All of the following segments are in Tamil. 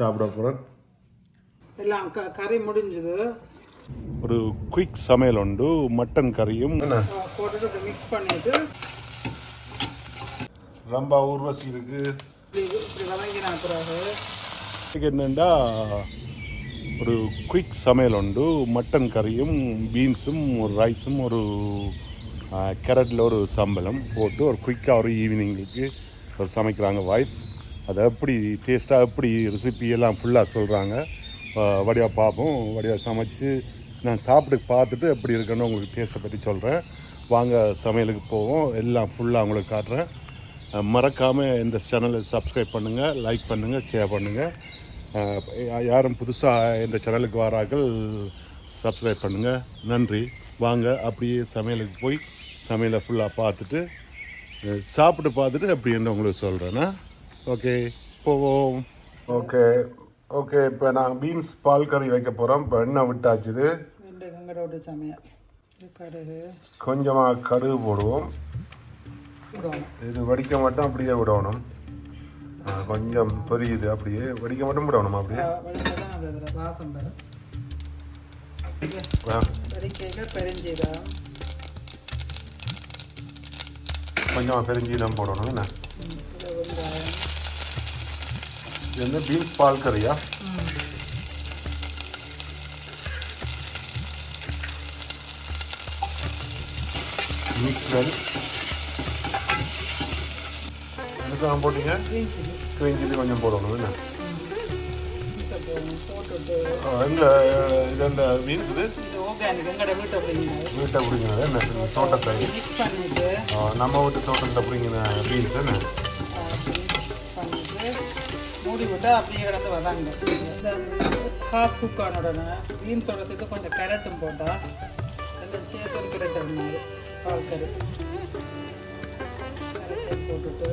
சாப்பிட போகிறேன் எல்லாம் க கறி முடிஞ்சது. ஒரு குயிக் சமையல் உண்டு மட்டன் கறியும். போட்டுட்டு மிக்ஸ் பண்ணிட்டு. ரொம்ப ஊர்வசி இருக்கு. என்னென்னா ஒரு குயிக் சமையல் உண்டு மட்டன் கறியும் பீன்ஸும் ஒரு ரைஸும் ஒரு கேரட்டில் ஒரு சம்பளம் போட்டு ஒரு குயிக்காக ஒரு ஈவினிங்குக்கு ஒரு சமைக்கிறாங்க வைஃப் அதை எப்படி டேஸ்ட்டாக எப்படி ரெசிபியெல்லாம் ஃபுல்லாக சொல்கிறாங்க வடியாக பார்ப்போம். வடியாக சமைச்சு நான் சாப்பிட்டு பார்த்துட்டு எப்படி இருக்குன்னு உங்களுக்கு டேஸ்ட்டை பற்றி சொல்கிறேன் வாங்க சமையலுக்கு போவோம். எல்லாம் ஃபுல்லாக உங்களுக்கு காட்டுறேன். மறக்காமல் இந்த சேனலை சப்ஸ்கிரைப் பண்ணுங்கள் லைக் பண்ணுங்கள் ஷேர் பண்ணுங்கள் யாரும் புதுசாக இந்த சேனலுக்கு வரார்கள் சப்ஸ்கிரைப் பண்ணுங்கள் நன்றி. வாங்க அப்படியே சமையலுக்கு போய் சமையலை ஃபுல்லாக பார்த்துட்டு சாப்பிட்டு பார்த்துட்டு அப்படின்னு உங்களுக்கு சொல்கிறேன்னா ஓகே. போவோம் ஓகே. ஓகே இப்போ நான் பீன்ஸ் பால் கறி வைக்க போகிறோம் இப்போ எண்ணெய் விட்டாச்சுது ரெண்டு கங்கரோடு சமையல். இது கடுகு. கொஞ்சமாக கடுகு போடுவோம். இது வடிக்க மட்டும் அப்படியே விடணும். கொஞ்சம் பொரியுது அப்படியே. வடிக்க மட்டும் விடணும் அப்படியே? கொஞ்சமாக பெருஞ்சீரம் போடணும் என்ன? இது வந்து பீன்ஸ் பால் கறியா? மிக்ஸ் இதுக்கெல்லாம் போட்டீங்க? Green சில்லி கொஞ்சம் போடணும் என்ன? இது அந்த பீன்ஸ் இது? வீட்டை அப்படிங்கிறது என்ன? தோட்டத்தை. நம்ம வீட்டு தோட்டத்தை பிடிங்கின பீன்ஸ் என்ன? மூடி விட்டு அப்படியே கிடந்து வதாங்க இந்த ஹாஃப் குக் ஆன உடனே பீன்ஸோட சேர்த்து கொஞ்சம் கேரட்டும் போட்டால் அந்த சேர்த்து கேரட் மாதிரி பால் கறி. போட்டுட்டு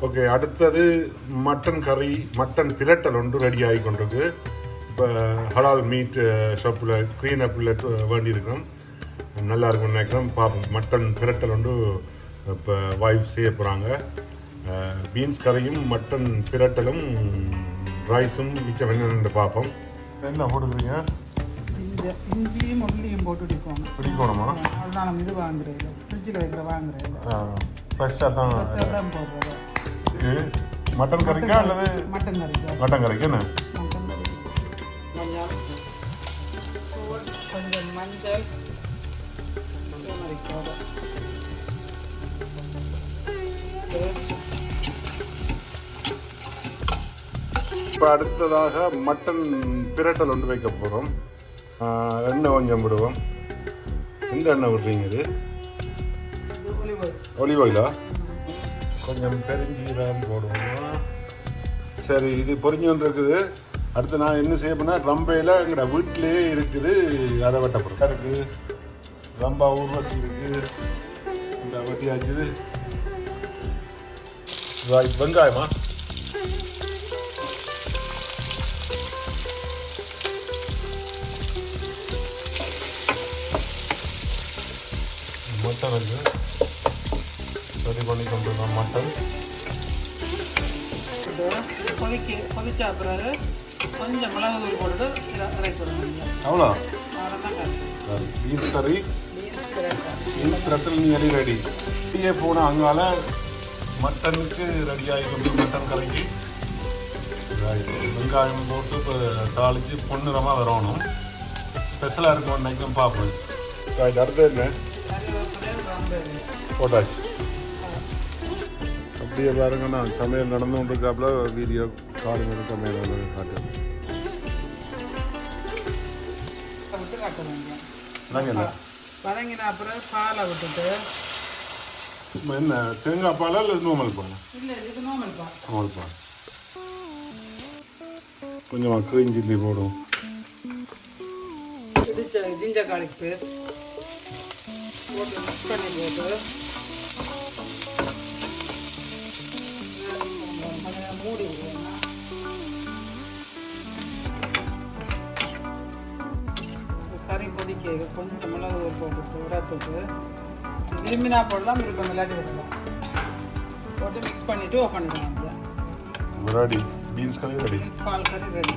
ஓகே அடுத்தது மட்டன் கறி மட்டன் பிரட்டல் ஒன்று ரெடி ஆகி கொண்டிருக்கு இப்போ ஹலால் மீட் ஷாப்பில் க்ரீன் அப்பில் வேண்டியிருக்கிறோம் நல்லா இருக்கும்னு நினைக்கிறோம். பார்ப்போம் மட்டன் பிரட்டல் ஒன்று இப்போ வாய்ப் செய்ய போகிறாங்க பீன்ஸ் கறியும் மட்டன் பிரட்டலும் ரைஸும் மிச்சம் என்னென்னு பார்ப்போம். என்ன போட்டுக்கிறீங்க? இஞ்சி இஞ்சியும் உள்ளியும் போட்டு பிடிக்கணுமா. அதனால நம்ம இது வாங்குறது ஃப்ரிட்ஜில் வைக்கிற வாங்குறது ஃப்ரெஷ்ஷாக தான் ஃப்ரெஷ்ஷாக தான் போடுறது மட்டன் கறிக்கா அல்லது மட்டன் கறி சார் மட்டன் கறிக்கு என்ன? தூள், கொஞ்சம் மஞ்சள் turmeric powder. இப்போ அடுத்ததாக மட்டன் பிரட்டல் ஒன்று வைக்க போகிறோம் எண்ணெய் கொஞ்சம் விடுவோம். எந்த எண்ணெய் விடுறீங்க இது? ஒலிவ் ஆயிலா? கொஞ்சம் பெருஞ்சீரகம் போடுவோம்? சரி இது பொரிஞ்சு இருக்குது அடுத்து நான் என்ன செய்ய போனால் ரம்பையில் எங்களோட வீட்டிலேயே இருக்குது அதை வெட்ட இருக்குது ரம்பா ஊர்வசி இருக்குது இந்த வெட்டியாச்சு வெங்காயமா? மட்டன் வந்து ரெடி பண்ணி கொண்டு மட்டன். இது கொதிக்க பிறகு கொஞ்சம் மிளகு தூள் போட்டுட்டு இதை இறக்கிவிடணும் அவ்வளோ? அவ்வளோதான் கறி பீன்ஸ் பிரட்டல் நீ ரெடி ரெடி டீயே போன அங்கால மட்டனுக்கு ரெடி ஆகி கொண்டு மட்டன் கறிக்கு. வெங்காயம் போட்டு இப்போ தாளித்து பொன்னிறமாக வரணும் ஸ்பெஷலாக இருக்கும் நினைக்கும் பார்ப்போம். அடுத்து என்ன? போட்டாச்சு. அப்படியே பாருங்க நான் சமையல் நடந்து கொண்டிருக்காப்புல வீடியோ காடுங்க சமையல் காட்ட என்ன வதங்கின அப்புறம் பாலை விட்டுட்டு. என்ன தேங்காய் பாலா இல்லை நோமல் பாலா? இல்லை இது நார்மல் பால். நோமல் பால். கொஞ்சமாக க்ரீன் சில்லி போடும் இடிச்ச ஜிஞ்சர் garlic பேஸ்ட் போட்டு மிக்ஸ் பண்ணி போட்டு கொதிக்க கொஞ்சம் மிளகு போட்டுட்டு உரத்துட்டு விரும்பினா போடலாம் இல்லாட்டி விடலாம். போட்டு மிக்ஸ் பண்ணிவிட்டு ஓப்பன் பண்ணிடலாம் ரெடி பீன்ஸ் கறி ரெடி பால் கறி ரெடி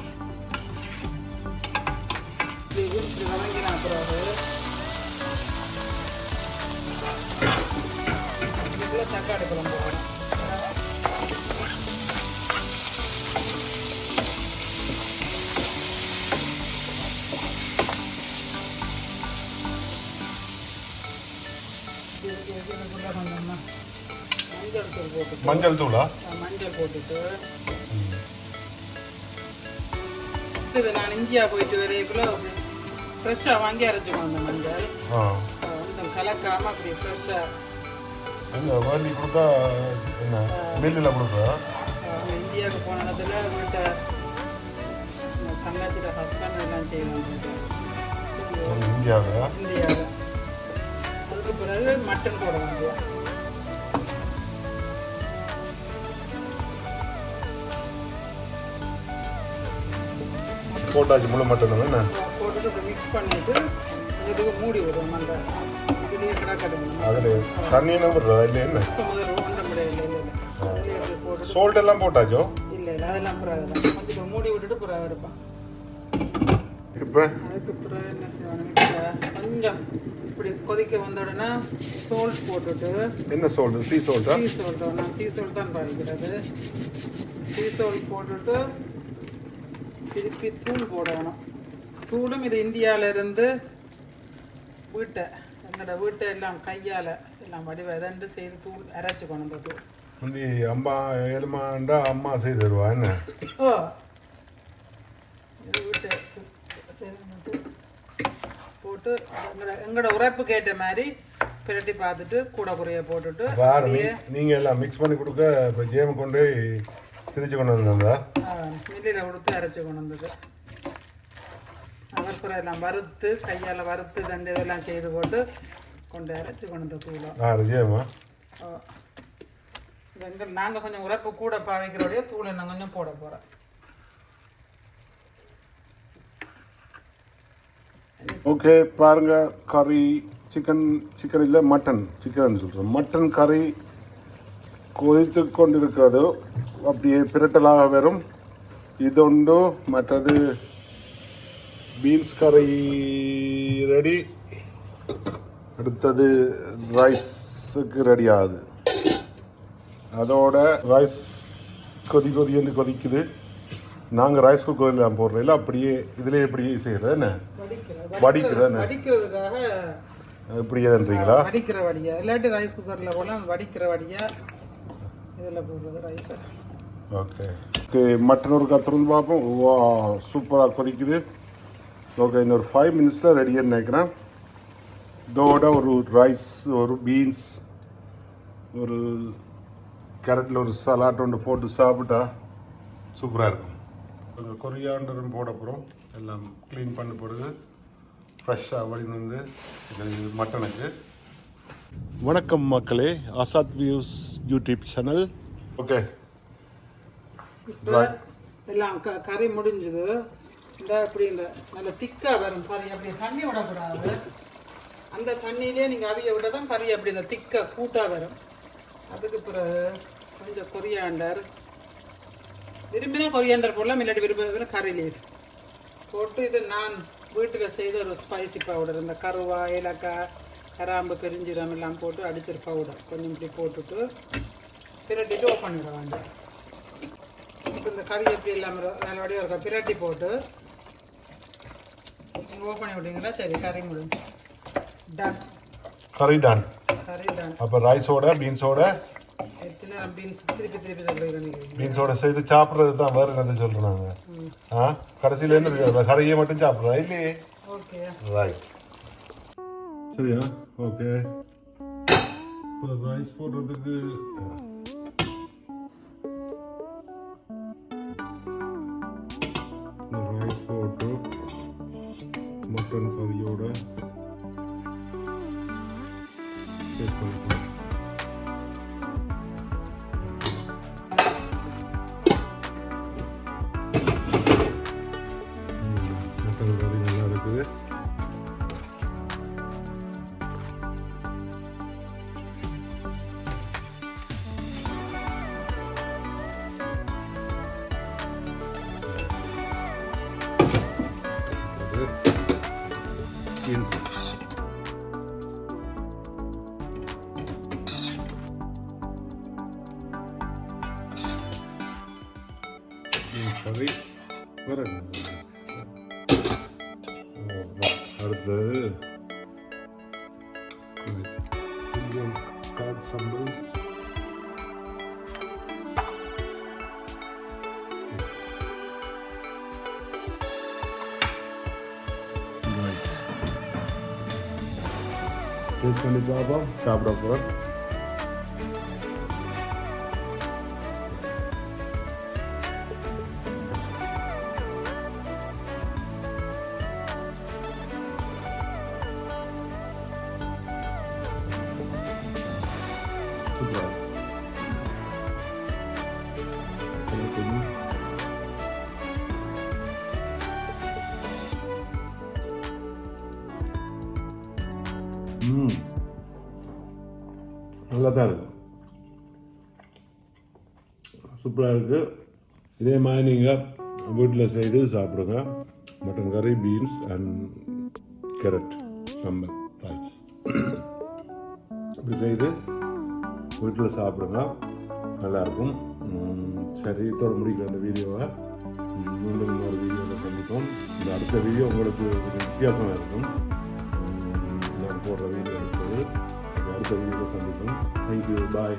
மஞ்சள் தூள்? போட்டு மஞ்சள் தூளா மஞ்சள் போட்டுட்டு இது நான் இந்தியா போயிட்டு வரைக்குள்ள ஃப்ரெஷ்ஷாக வாங்கி அரைச்சிக்கணும் அந்த மஞ்சள். வந்து கலக்காமல் அப்படி ஃப்ரெஷ்ஷாக என்ன வண்டி கொடுத்தா என்ன? மில்லில் கொடுக்குறா? இந்தியாவுக்கு போன இடத்துல வீட்டை தங்கச்சியோட ஹஸ்பண்ட் எல்லாம் செய்வாங்க. இந்தியாவில்? இந்தியாவில். அதுக்கு பிறகு மட்டன் போட வேண்டிய போட்டாச்சு முழு மட்டன் என்ன போட்டுட்டு மிக்ஸ் பண்ணிட்டு இதுக்கு மூடி விடுவோம் அந்த இதுலேயே கிடக்கணும் அதில் தண்ணி என்ன? விடுறதா இல்லை என்ன சோல்ட் எல்லாம் போட்டாச்சோ? இல்லை இல்லை அதெல்லாம் பிறகு கொஞ்சம் மூடி விட்டுட்டு பிறகு எடுப்பான் இப்போ? அதுக்கு பிறகு என்ன செய்வாங்க கொஞ்சம் இப்படி கொதிக்க வந்த உடனே சோல்ட் போட்டுட்டு என்ன சோல்ட் சீ சோல்ட்டா சீ சோல்ட் நான் சீ சோல்ட் தான் பாதிக்கிறது. சீ சோல்ட் போட்டுட்டு திருப்பி தூள் போடணும். தூளும் இது இந்தியால இருந்து வீட்டை எங்களோட வீட்டை எல்லாம் கையால் எல்லாம் வடிவ இதண்டு செய்து தூள் அரைச்சி கொண்டு வந்த அம்மா ஏழுமாண்டா அம்மா செய்து தருவா என்ன? ஓ இது வீட்டை செ- செய்து தூள் போட்டு எங்களோட உரைப்புக்கு ஏற்ற மாதிரி பிரட்டி பார்த்துட்டு கூட குறைய போட்டுட்டு பாரு நீ- நீங்க எல்லாம் மிக்ஸ் பண்ணி கொடுக்க இப்போ ஜேம் கொண்டு திருச்சி கொண்டு வந்தா மில்லில் கொடுத்து அரைச்சி கொண்டு வந்தது. அவசரம் எல்லாம் வறுத்து கையால் வறுத்து தண்டு இதெல்லாம் செய்து போட்டு கொண்டு அரைச்சி கொண்டு வந்த தூளம் ஜேமா எங்கள் நாங்கள் கொஞ்சம் உரைப்பு கூட பாவிக்கிறோடைய தூள் இன்னும் கொஞ்சம் போட போகிறோம் ஓகே பாருங்கள் கறி சிக்கன் சிக்கன் இல்லை மட்டன் சிக்கன் சொல்கிறோம் மட்டன் கறி கொதித்து கொண்டிருக்கிறது. அப்படியே பிரட்டலாக வரும். இதுண்டு மற்றது பீன்ஸ் கறி ரெடி அடுத்தது ரைஸுக்கு ரெடி ஆகுது. அதோட ரைஸ் கொதி கொதி வந்து கொதிக்குது. நாங்கள் ரைஸ் குக்கரில் போடுறோம் இல்லை அப்படியே இதிலே எப்படி செய்கிறது என்ன? வடிக்கிறது வடிக்கிறதுக்காக இப்படியேன்றீங்களா? வடிக்கிற வடியா. இல்லாட்டி ரைஸ் குக்கரில் போல வடிக்கிற வடியா? இதில் போடுறது ரைஸை ஓகே. மட்டன் ஒரு கத்துறது பார்ப்போம். வா சூப்பராக கொதிக்குது. ஓகே இன்னொரு ஃபைவ் மினிட்ஸில் ரெடியாக நினைக்கிறேன். இதோட ஒரு ரைஸ் ஒரு பீன்ஸ் ஒரு கேரட்டில் ஒரு சலாட் ஒன்று போட்டு சாப்பிட்டா சூப்பராக இருக்கும். கொஞ்சம் கொரியாண்டரும் போட போகிறோம் எல்லாம் க்ளீன் பண்ண போடுது ஃப்ரெஷ்ஷாக வடின்னு வந்து மட்டனுக்கு. வணக்கம் மக்களே Azad views YouTube channel okay எல்லாம் க கறி முடிஞ்சுது. இந்த இப்படி இந்த நல்ல திக்காக வரும் கறி அப்படி தண்ணி விடக்கூடாது. அந்த தண்ணியிலே நீங்கள் அவிய விட தான் கறி அப்படி இந்த திக்காக கூட்டாக வரும். அதுக்கு பிறகு கொஞ்சம் கொரியாண்டர். விரும்பினா கொரியாண்டர் போடலாம் இல்லாட்டி விரும்ப கறி லீஃப் போட்டு இது நான் வீட்டில் செய்த ஒரு ஸ்பைசி பவுடர் இந்த கருவா ஏலக்காய் கராம்பு பெருஞ்சீரம் எல்லாம் போட்டு அடிச்சிரு பவுடர் கொஞ்சம் இப்படி போட்டுட்டு பிரட்டிட்டு ஓப்பன் பண்ணிட வேண்டாம் இப்போ இந்த கறி எப்படி இல்லாமல் நல்லபடியாக இருக்கா பிரட்டி போட்டு நீங்கள் ஓப்பன் பண்ணி விட்டீங்கன்னா சரி கறி முடிஞ்சு. டன் கறி டான் கறி டன் அப்போ ரைஸோட பீன்ஸோட எத்தனை பீன்ஸ் திருப்பி திருப்பி சொல்லுகிறேன் பீன்ஸோட சேர்த்து சாப்பிட்றது தான் வேறு என்னது சொல்கிறாங்க ஆ? கடைசியில் என்ன கறியை மட்டும் சாப்பிட்றதா? இல்லையே. ஓகே. ரைட் சரியா? ஓகே. இப்போ ரைஸ் போடுறதுக்கு ரைஸ் போட்டு மட்டன் கறியோட சேர்த்து கறி வேற என்ன? ஆ, அடுத்தது இந்தியன் கார்ட் சம்பல் டேஸ்ட் பண்ணி பார்ப்போம் கொஞ்சம் ம். நல்லா தான் இருக்கு. சூப்பராக இருக்குது இதே மாதிரி நீங்கள் வீட்டில் செய்து சாப்பிடுங்க. மட்டன் கறி beans and carrot sambol rice அப்படி செய்து வீட்டில் சாப்பிடுங்க. நல்லாயிருக்கும் உம், சரி இதோட முடிக்கிற அந்த வீடியோவை உம், மீண்டும் இன்னொரு வீடியோவில் சந்திப்போம் இந்த அடுத்த வீடியோ உங்களுக்கு கொஞ்சம் வித்தியாசமாக இருக்கும் உம், நான் போடுற வீடியோ அடுத்தது அடுத்த வீடியோவில் சந்திப்போம் தேங்க்யூ பாய்